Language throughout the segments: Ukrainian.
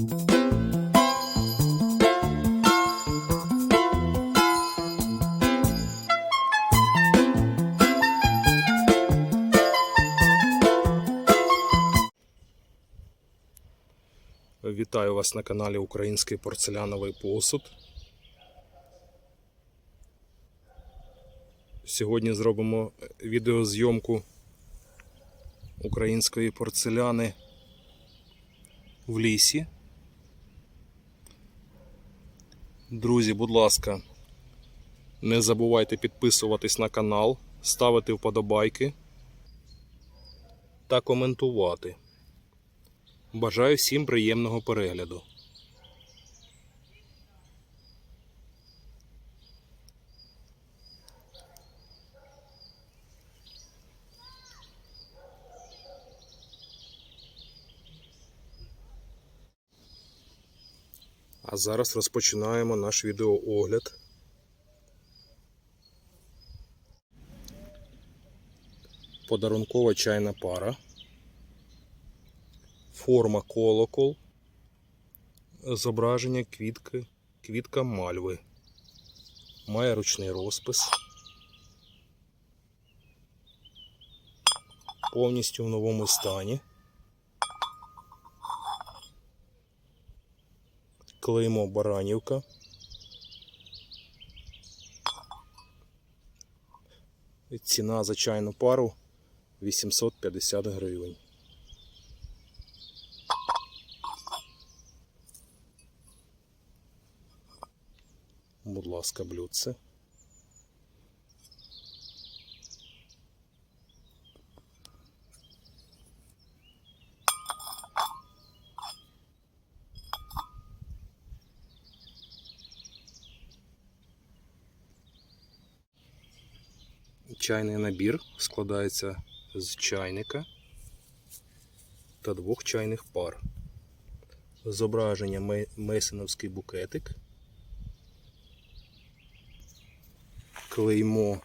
Вітаю вас на каналі Український порцеляновий посуд. Сьогодні зробимо відеозйомку української порцеляни в лісі. Друзі, будь ласка, не забувайте підписуватись на канал, ставити вподобайки та коментувати. Бажаю всім приємного перегляду. А зараз розпочинаємо наш відеоогляд. Подарункова чайна пара форма колокол, зображення квітки, квітка мальви. Має ручний розпис. Повністю в новому стані. Клеймо Баранівка. Ціна за чайну пару 850 гривень. Будь ласка, блюдце. Чайний набір складається з чайника та двох чайних пар. Зображення мей- мейсоновський букетик. клеймо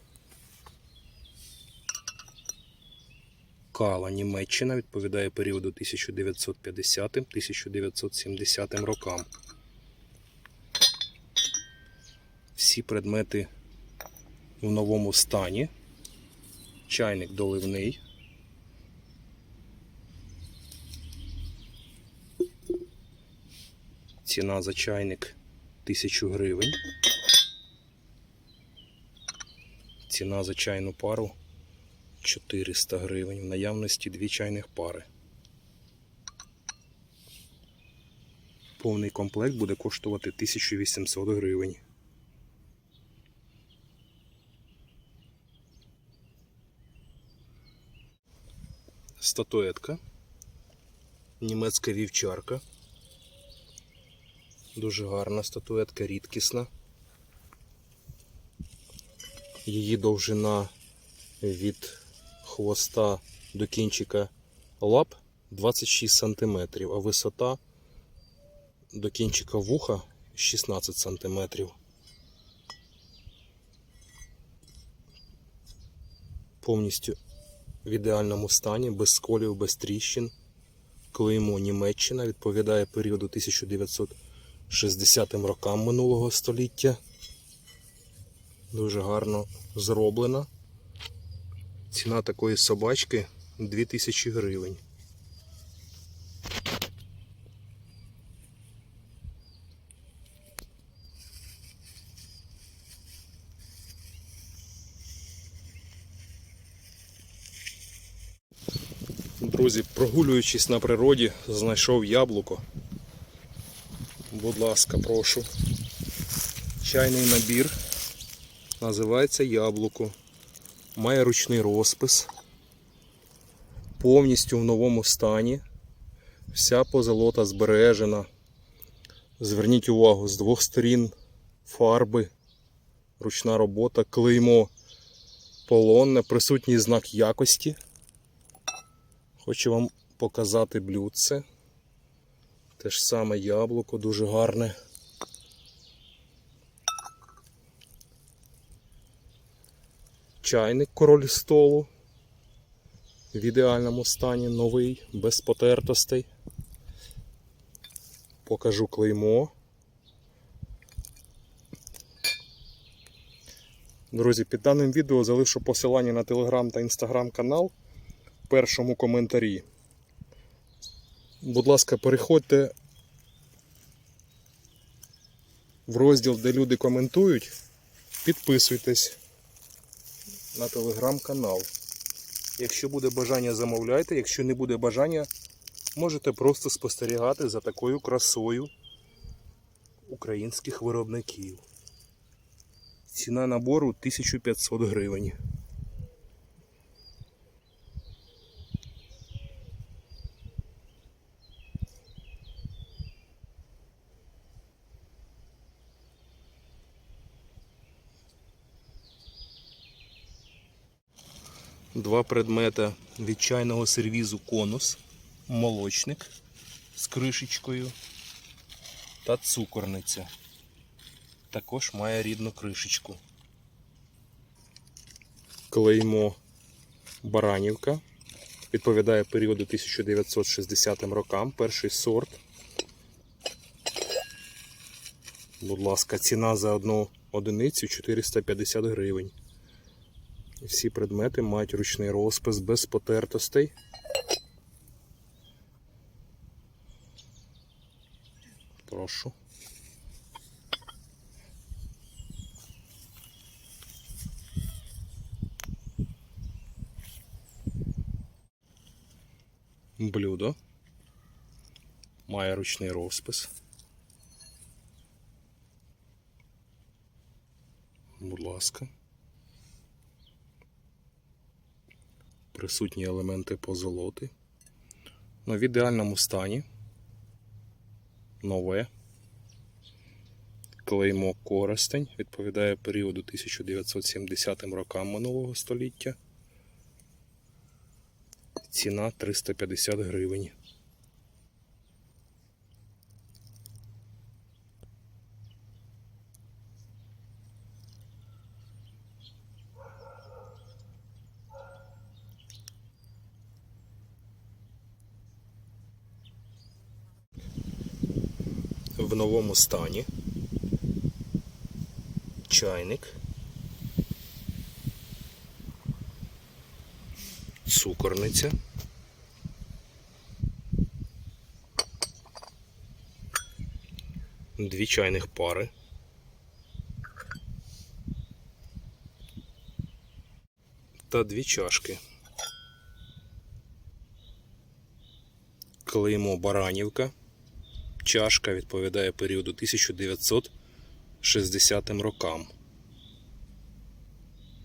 Кала Німеччина відповідає періоду 1950-1970 рокам. Всі предмети в новому стані. Чайник доливний. Ціна за чайник 1000 гривень. Ціна за чайну пару 400 гривень. В наявності дві чайних пари. Повний комплект буде коштувати 1800 гривень. Статуетка. Німецька вівчарка. Дуже гарна статуетка, рідкісна. Її довжина від хвоста до кінчика лап 26 см, а висота до кінчика вуха 16 см. Повністю в ідеальному стані, без сколів, без тріщин. Клеймо Німеччина відповідає періоду 1960 рокам минулого століття. Дуже гарно зроблена. Ціна такої собачки 2000 гривень. Друзі, прогулюючись на природі, знайшов яблуко. Будь ласка, прошу. Чайний набір. Називається яблуко. Має ручний розпис. Повністю в новому стані. Вся позолота збережена. Зверніть увагу, з двох сторін фарби, ручна робота, клеймо полонне, присутній знак якості. Хочу вам показати блюдце. Те ж саме яблуко, дуже гарне. Чайник король столу. В ідеальному стані новий, без потертостей. Покажу клеймо. Друзі, під даним відео залишу посилання на телеграм та інстаграм канал першому коментарі. Будь ласка, переходьте в розділ, де люди коментують. Підписуйтесь на телеграм-канал. Якщо буде бажання, замовляйте. Якщо не буде бажання, можете просто спостерігати за такою красою українських виробників. Ціна набору 1500 гривень. Два предмета від чайного сервізу конус, молочник з кришечкою та цукорниця. Також має рідну кришечку. Клеймо Баранівка. Відповідає періоду 1960 рокам. Перший сорт. Будь ласка, ціна за одну одиницю 450 гривень. Всі предмети мають ручний розпис без потертостей. Прошу. Блюдо. Має ручний розпис. Будь ласка. Присутні елементи позолоти. Ну, в ідеальному стані. Нове. Клеймо Коростень відповідає періоду 1970 рокам минулого століття. Ціна 350 гривень. Новому стані. Чайник. Цукорниця. Дві чайних пари. Та дві чашки. Клеймо Баранівка. Чашка відповідає періоду 1960 рокам.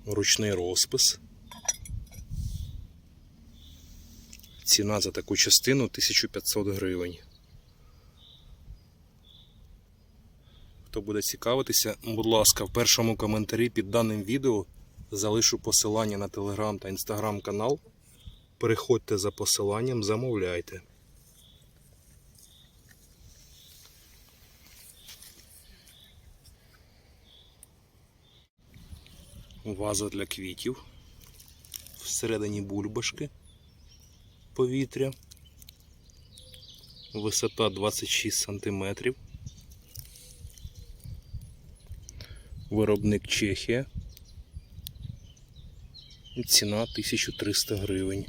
Ручний розпис. Ціна за таку частину 1500 гривень. Хто буде цікавитися, будь ласка, в першому коментарі під даним відео залишу посилання на телеграм та інстаграм канал. Переходьте за посиланням, замовляйте. Ваза для квітів. Всередині бульбашки повітря. Висота 26 см. Виробник Чехія. Ціна 1300 гривень.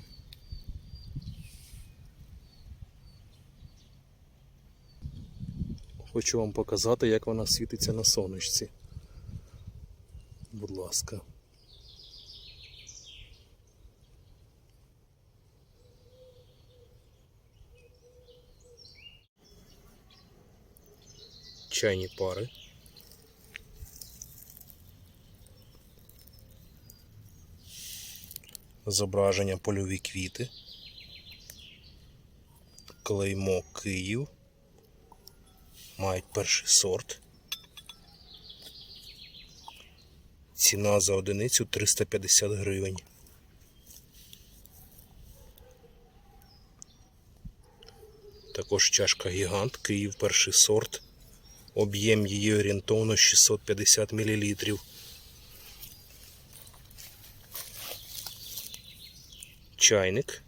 Хочу вам показати, як вона світиться на сонечці. Будь ласка. Чайні пари. Зображення польові квіти. Клеймо Київ. Мають перший сорт. Ціна за одиницю 350 гривень. Також чашка гігант, Київ перший сорт. Об'єм її орієнтовно 650 мл. Чайник,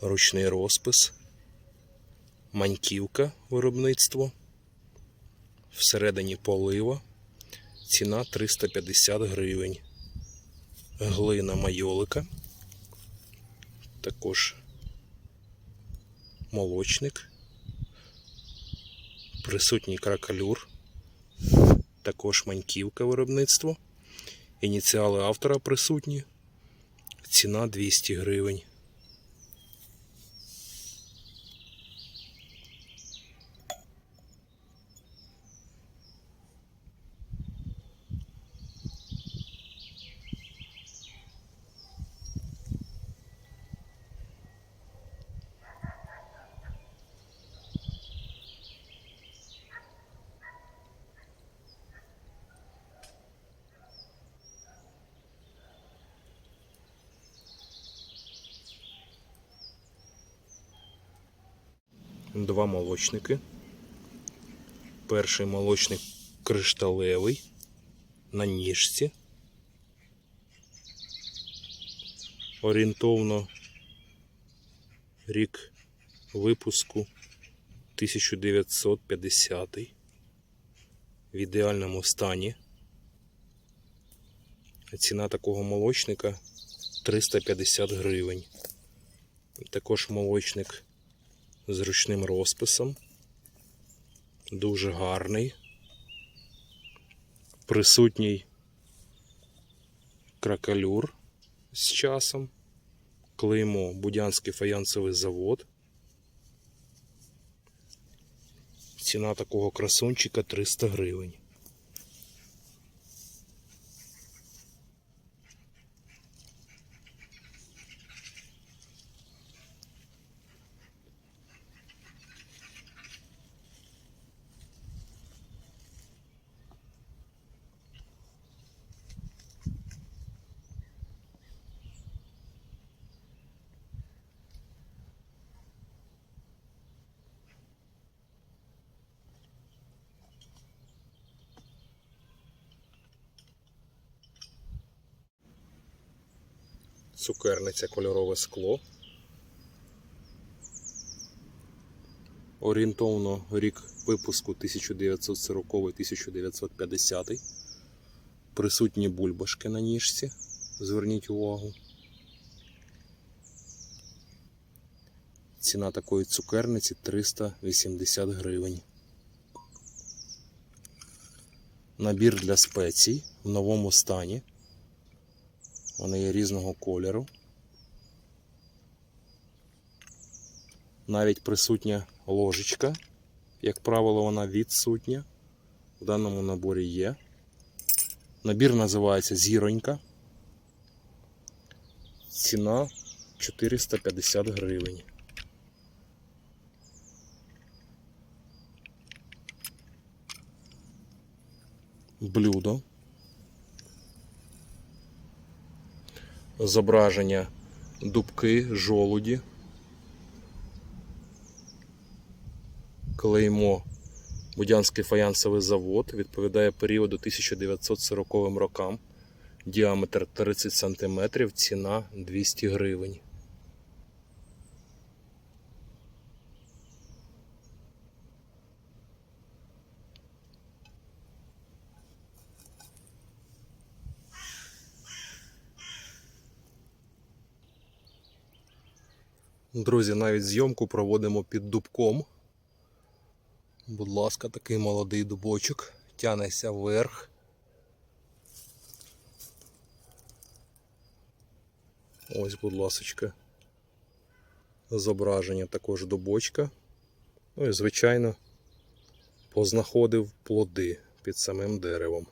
ручний розпис, Маньківка виробництво. Всередині полива. Ціна 350 гривень. Глина майолика. Також молочник. Присутній кракалюр. Також маньківка виробництво. Ініціали автора присутні. Ціна 200 гривень. Два молочники. Перший молочник кришталевий на ніжці. Орієнтовно рік випуску 1950 в ідеальному стані. Ціна такого молочника 350 гривень. Також молочник з ручним розписом. Дуже гарний. Присутній кракалюр з часом. Клеймо Будянський фаянсовий завод. Ціна такого красунчика 300 гривень. Цукерниця кольорове скло. Орієнтовно рік випуску 1940-1950. Присутні бульбашки на ніжці. Зверніть увагу. Ціна такої цукерниці 380 гривень. Набір для спецій в новому стані. Вони є різного кольору. Навіть присутня ложечка. Як правило, вона відсутня. В даному наборі є. Набір називається Зіронька. Ціна 450 гривень. Блюдо. Зображення дубки, жолуді, клеймо Будянський фаянсовий завод відповідає періоду 1940 рокам. Діаметр 30 см, ціна 200 гривень. Друзі, навіть зйомку проводимо під дубком. Будь ласка, такий молодий дубочок. Тянеться вверх. Ось, будь ласочка. Зображення також дубочка. Ну і, звичайно, познаходив плоди під самим деревом.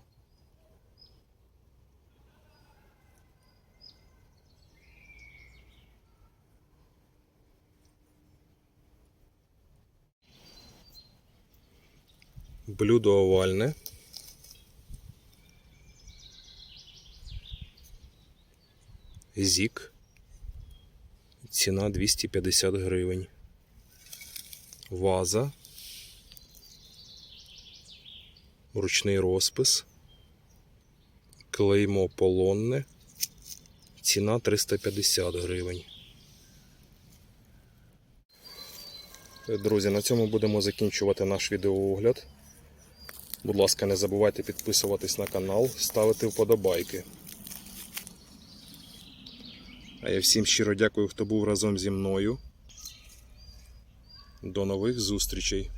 Блюдо овальне. Зік. Ціна 250 гривень. Ваза. Ручний розпис. Клеймо полонне. Ціна 350 гривень. Друзі, на цьому будемо закінчувати наш відеоогляд. Будь ласка, не забувайте підписуватись на канал, ставити вподобайки. А я всім щиро дякую, хто був разом зі мною. До нових зустрічей!